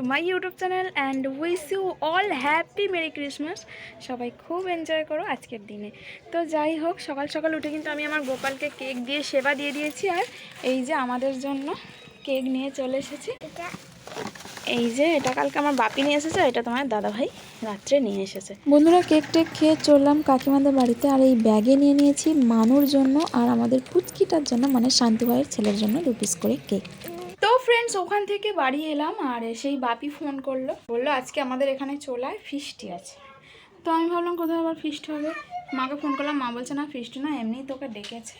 To my YouTube channel and wish you all happy merry Christmas সবাই খুব enjoy করো আজকের দিনে। তো যাই হোক সকাল সকাল উঠে কিন্তু আমি আমার গোপালকে কেক দিয়ে সেবা দিয়ে দিয়েছি আর এই যে আমাদের জন্য কেক নিয়ে চলে এসেছি। এই যে এটা কালকে আমার বাপি নিয়ে এসেছে এটা তোমার দাদা ভাই রাত্রে নিয়ে এসেছে। বন্ধুরা কেক টেক খেয়ে চললাম কাকিমাদের বাড়িতে আর এই ব্যাগে নিয়ে নিয়েছি মানুর জন্য আর আমাদের পুচকিটার জন্য মানে শান্তি ভাইয়ের ছেলের জন্য দু পিস করে কেক ফ্রেন্ডস ওখান থেকে বাড়ি এলাম আর সেই বাপি ফোন করল। বলল, আজকে আমাদের এখানে চোলায় ফিস্টি আছে। তো আমি ভাবলাম কোথাও আবার ফিস্ট হবে? মাকে ফোন করলাম, মা বলছে না ফিস্ট না, এমনি তোকে ডেকেছে।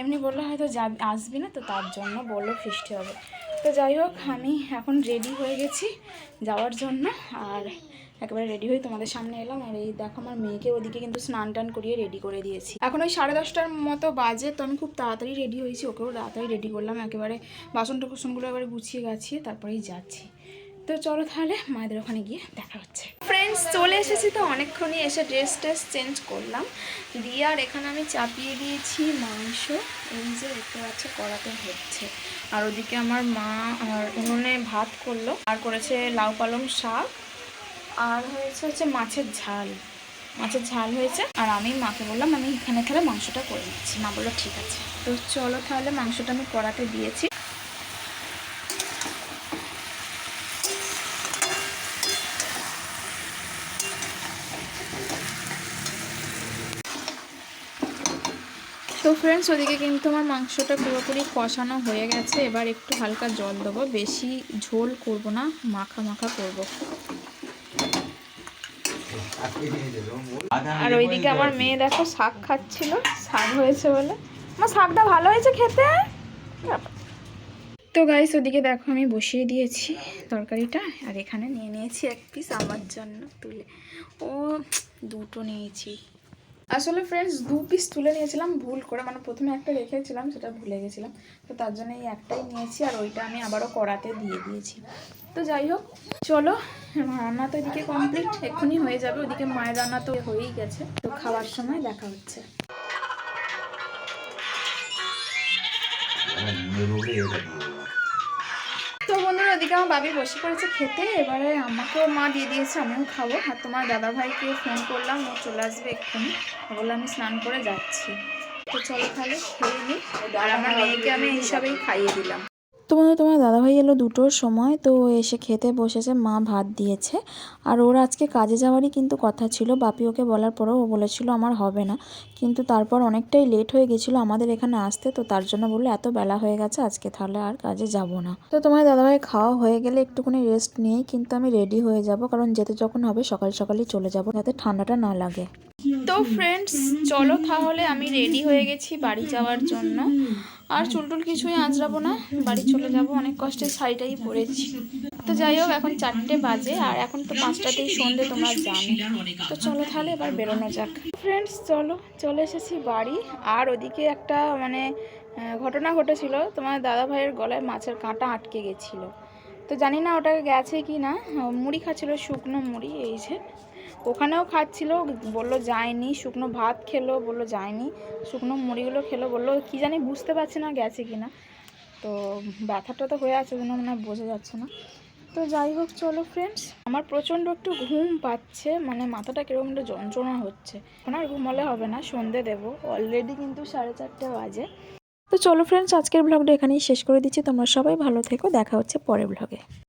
এমনি বলল, হয়তো যাবি, আসবি না তো তার জন্য বলল ফিস্টি হবে। তো যাই হোক, আমি এখন রেডি হয়ে গেছি যাওয়ার জন্য। আর একেবারে রেডি হয়ে তোমাদের সামনে এলাম। আর এই দেখো আমার মেয়েকে ওদিকে কিন্তু স্নান টান করিয়ে রেডি করে দিয়েছি। এখন ওই সাড়ে দশটার মতো বাজে, তো আমি খুব তাড়াতাড়ি রেডি হয়েছি। ওকেও তাড়াতাড়ি রেডি করলাম। একেবারে বাসন টাসনগুলো একবারে গুছিয়ে গাছিয়ে তারপরেই যাচ্ছি। তো চলো তাহলে মায়েদের ওখানে গিয়ে দেখা হচ্ছে। ফ্রেন্ডস চলে এসেছি তো অনেকক্ষণই এসে ড্রেস ট্রেস চেঞ্জ করলাম। দিয়ে আর এখানে আমি চাপিয়ে দিয়েছি মাংস। এই যে দেখতে পাচ্ছে, কড়াতে হচ্ছে। আর ওদিকে আমার মা আর উনুনে ভাত করল। আর করেছে লাউ পালং শাক। আর হয়েছে হচ্ছে মাছের ঝাল। মাছের ঝাল হয়েছে। আর আমি মাকে বললাম, আমি এখানে তাহলে মাংসটা করে নিচ্ছি। মা বলল, ঠিক আছে। তো চলো তাহলে মাংসটা আমি কড়াতে দিয়েছি। তো ফ্রেন্ডস ওদিকে কিন্তু আমার মাংসটা পুরোপুরি কষানো হয়ে গেছে। এবার একটু হালকা জল দেবো। বেশি ঝোল করব না, মাখা মাখা করব। আর ওইদিকে আমার মেয়ে দেখো শাক খাচ্ছিল, শাক হয়েছে বলে। আমার শাকটা ভালো হয়েছে খেতে? তো গাইস ওদিকে দেখো আমি বসিয়ে দিয়েছি তরকারিটা। আর এখানে নিয়ে নিয়েছি এক পিস আমার জন্য তুলে। ও, দুটো নিয়েছি। আসলে ফ্রেন্ডস দু পিস তুলে নিয়েছিলাম, ভুল করে। মানে প্রথমে একটা রেখেছিলাম, সেটা ভুলে গেছিলাম। তো তার জন্য এই একটাই নিয়েছি, আর ওইটা আমি আবারও কড়াতে দিয়ে দিয়েছি। তো যাই হোক, চলো, রান্না তো এদিকে কমপ্লিট এক্ষুনি হয়ে যাবে। ওদিকে মায়ের রান্না তো হয়েই গেছে। তো খাওয়ার সময় দেখা হচ্ছে। ওদিকে আমার বাবি বসে পড়েছে খেতে, এবারে আমাকেও মা দিয়ে দিয়েছে, আমিও খাব। আর তোমার দাদা ভাইকে ফোন করলাম, ও চলে আসবে এক্ষুনি। বলল, আমি স্নান করে যাচ্ছি। তো চলো তাহলে, খেয়ে নিই আর আমার মেয়েকে আমি এইসবেই খাইয়ে দিলাম। তো বন্ধু, তোমার দাদাভাই এলো দুটোর সময়, তো এসে খেতে বসেছে, মা ভাত দিয়েছে। আর ওর আজকে কাজে যাওয়ারই কিন্তু কথা ছিল, বাপি ওকে বলার পরেও ও বলেছিল আমার হবে না। কিন্তু তারপর অনেকটাই লেট হয়ে গেছিল আমাদের এখানে আসতে, তো তার জন্য বলল, এত বেলা হয়ে গেছে, আজকে তাহলে আর কাজে যাব না। তো তোমার দাদাভাই খাওয়া হয়ে গেলে একটুখানি রেস্ট নিয়েই কিন্তু আমি রেডি হয়ে যাব, কারণ যেতে যখন হবে সকাল সকালই চলে যাব, যাতে ঠান্ডাটা না লাগে। তো ফ্রেন্ডস চলো তাহলে আমি রেডি হয়ে গেছি বাড়ি যাওয়ার জন্য। আর চুলটুল কিছুই আঁচড়াবো না, বাড়ি চলে যাব, অনেক কষ্টে শাড়িটাই পরেছি। তো যাই হোক, এখন চারটে বাজে, আর এখন তো পাঁচটাতেই সন্ধে, তোমরা জানো তো চলো তাহলে এবার বেরোনো যাক। ফ্রেন্ডস চলো, চলে এসেছি বাড়ি। আর ওদিকে একটা মানে ঘটনা ঘটেছিল। তোমার দাদা ভাইয়ের গলায় মাছের কাঁটা আটকে গেছিল। তো জানি না ওটা গেছে কি না মুড়ি খাচ্ছিলো শুকনো মুড়ি, এই যে। ওখানেও খাচ্ছিল, বলল যায়নি, শুকনো ভাত খেলো, বলল যায়নি, শুকনো মুড়িগুলো খেলো, বলল কি জানি বুঝতে পারছি না গেছে কি না। তো ব্যথাটা তো হয়ে আছে জন্য মনে হয় বোঝা যাচ্ছে না। তো যাই হোক, চলো ফ্রেন্ডস আমার প্রচণ্ড একটু ঘুম পাচ্ছে মানে মাথাটা কীরকম একটা যন্ত্রণা হচ্ছে। এখন আর ঘুমালে হবে না, সন্ধে দেবো অলরেডি কিন্তু সাড়ে চারটে বাজে। তো চলো ফ্রেন্ডস আজকের ব্লগটা এখানেই শেষ করে দিচ্ছি, তোমরা সবাই ভালো থেকো, দেখা হচ্ছে পরের ব্লগে